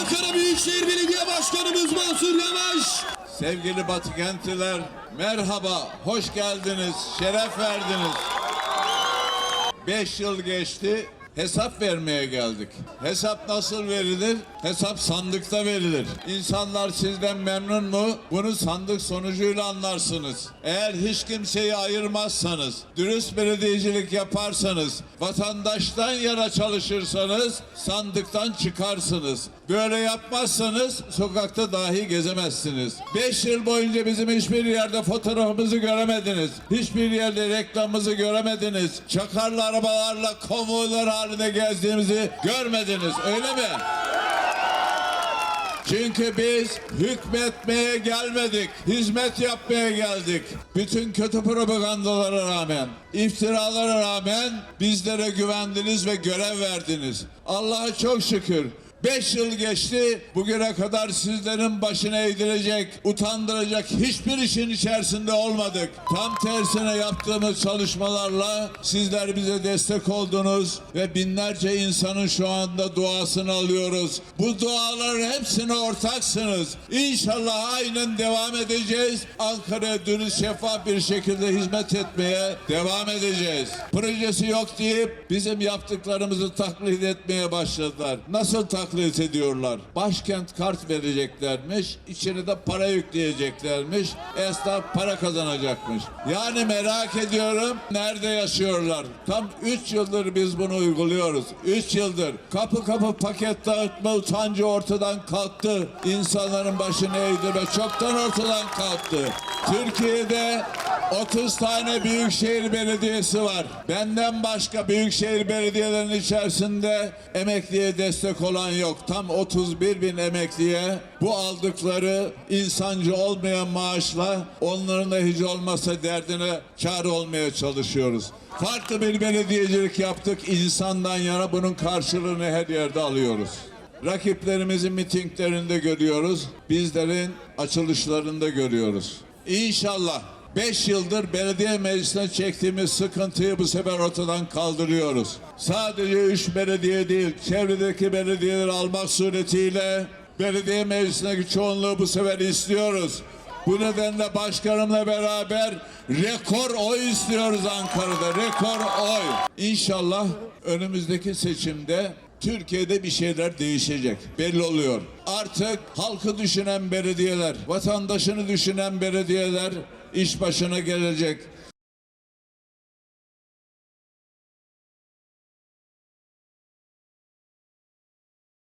Ankara Büyükşehir Belediye Başkanımız Mansur Yavaş. Sevgili Batı Kentliler, merhaba, hoş geldiniz, şeref verdiniz. Beş yıl geçti, hesap vermeye geldik. Hesap nasıl verilir? Hesap sandıkta verilir. İnsanlar sizden memnun mu? Bunu sandık sonucuyla anlarsınız. Eğer hiç kimseyi ayırmazsanız, dürüst belediyecilik yaparsanız, vatandaştan yana çalışırsanız sandıktan çıkarsınız. Böyle yapmazsanız sokakta dahi gezemezsiniz. Beş yıl boyunca bizim hiçbir yerde fotoğrafımızı göremediniz. Hiçbir yerde reklamımızı göremediniz. Çakarlı arabalarla konvoylar halinde gezdiğimizi görmediniz. Öyle mi? Çünkü biz hükmetmeye gelmedik, hizmet yapmaya geldik. Bütün kötü propagandalara rağmen, iftiralara rağmen bizlere güvendiniz ve görev verdiniz. Allah'a çok şükür. Beş yıl geçti, bugüne kadar sizlerin başına eğdirecek, utandıracak hiçbir işin içerisinde olmadık. Tam tersine yaptığımız çalışmalarla sizler bize destek oldunuz ve binlerce insanın şu anda duasını alıyoruz. Bu duaların hepsine ortaksınız. İnşallah aynen devam edeceğiz. Ankara'ya dürüst şeffaf bir şekilde hizmet etmeye devam edeceğiz. Projesi yok deyip bizim yaptıklarımızı taklit etmeye başladılar. Nasıl taklit ediyorlar? Başkent kart vereceklermiş, içine de para yükleyeceklermiş, esnaf para kazanacakmış. Yani merak ediyorum nerede yaşıyorlar? Tam 3 yıldır biz bunu uyguluyoruz. 3 yıldır. Kapı kapı paket dağıtma utancı ortadan kalktı. İnsanların başını eğdi ve çoktan ortadan kalktı. Türkiye'de 30 tane büyükşehir belediyesi var. Benden başka büyükşehir belediyelerinin içerisinde emekliye destek olan yok. Tam 31 bin emekliye bu aldıkları insancı olmayan maaşla onların da hiç olmasa derdine kar olmaya çalışıyoruz. Farklı bir belediyecilik yaptık. insandan yana bunun karşılığını her yerde alıyoruz. Rakiplerimizin mitinglerinde görüyoruz. Bizlerin açılışlarında görüyoruz. İnşallah 5 yıldır belediye meclisine çektiğimiz sıkıntıyı bu sefer ortadan kaldırıyoruz. Sadece 3 belediye değil, çevredeki belediyeleri almak suretiyle belediye meclisindeki çoğunluğu bu sefer istiyoruz. Bu nedenle başkanımla beraber rekor oy istiyoruz Ankara'da. Rekor oy. İnşallah önümüzdeki seçimde Türkiye'de bir şeyler değişecek. Belli oluyor. Artık halkı düşünen belediyeler, vatandaşını düşünen belediyeler iş başına gelecek.